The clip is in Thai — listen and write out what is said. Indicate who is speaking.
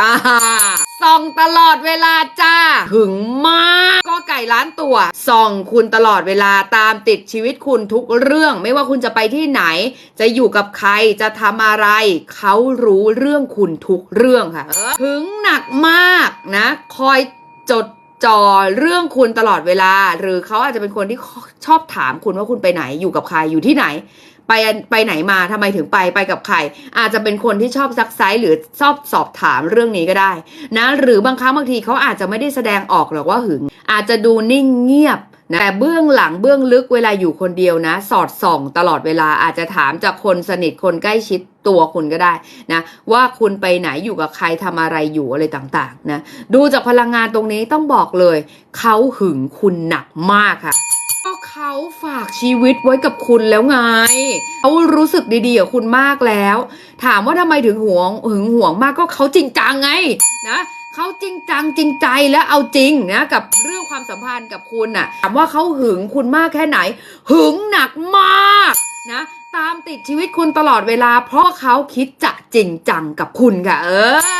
Speaker 1: อ่าส่องตลอดเวลาจ้าถึงมากก็ไก่ล้านตัว ส่องคุณตลอดเวลาตามติดชีวิตคุณทุกเรื่อง ไม่ว่าคุณจะไปที่ไหน จะอยู่กับใครจะทำอะไร เขารู้เรื่องคุณทุกเรื่องค่ะ ถึงหนักมากนะ คอยจด จ่อเรื่องคุณตลอดเวลา หรือเขาอาจจะเป็นคนที่ชอบถามคุณว่าคุณไปไหนอยู่กับใครอยู่ที่ไหน ไปไปไหนมาทำไมถึงไปไปกับใคร อาจจะเป็นคนที่ชอบซักไซส์หรือชอบสอบถามเรื่องนี้ก็ได้ นะ หรือบางครั้งบางทีเขาอาจจะไม่ได้แสดงออกหรอกว่าหึง อาจจะดูนิ่งเงียบ นะแต่เบื้องหลังเบื้องลึกเวลาอยู่คนเดียวนะ สอดส่องตลอดเวลาอาจจะถามจากคนสนิทคนใกล้ชิดตัวคุณก็ได้นะ ว่าคุณไปไหนอยู่กับใครทำอะไรอยู่อะไรต่างๆนะดูจากพลังงานตรงนี้ต้องบอกเลย เขาหึงคุณหนักมากค่ะก็เขาฝากชีวิตไว้กับคุณแล้วไง เขารู้สึกดีๆกับคุณมากแล้ว ถามว่าทำไมถึงหวงหึงหวงมากก็เขาจริงจังไงนะ เขาจริงจังจริงใจและเอาจริงนะกับเรื่องความสัมพันธ์กับคุณน่ะถามว่าเขาหึงคุณมากแค่ไหน หึงหนักมากนะตามติดชีวิตคุณตลอดเวลา เพราะเขาคิดจะจริงจังกับคุณค่ะ เออ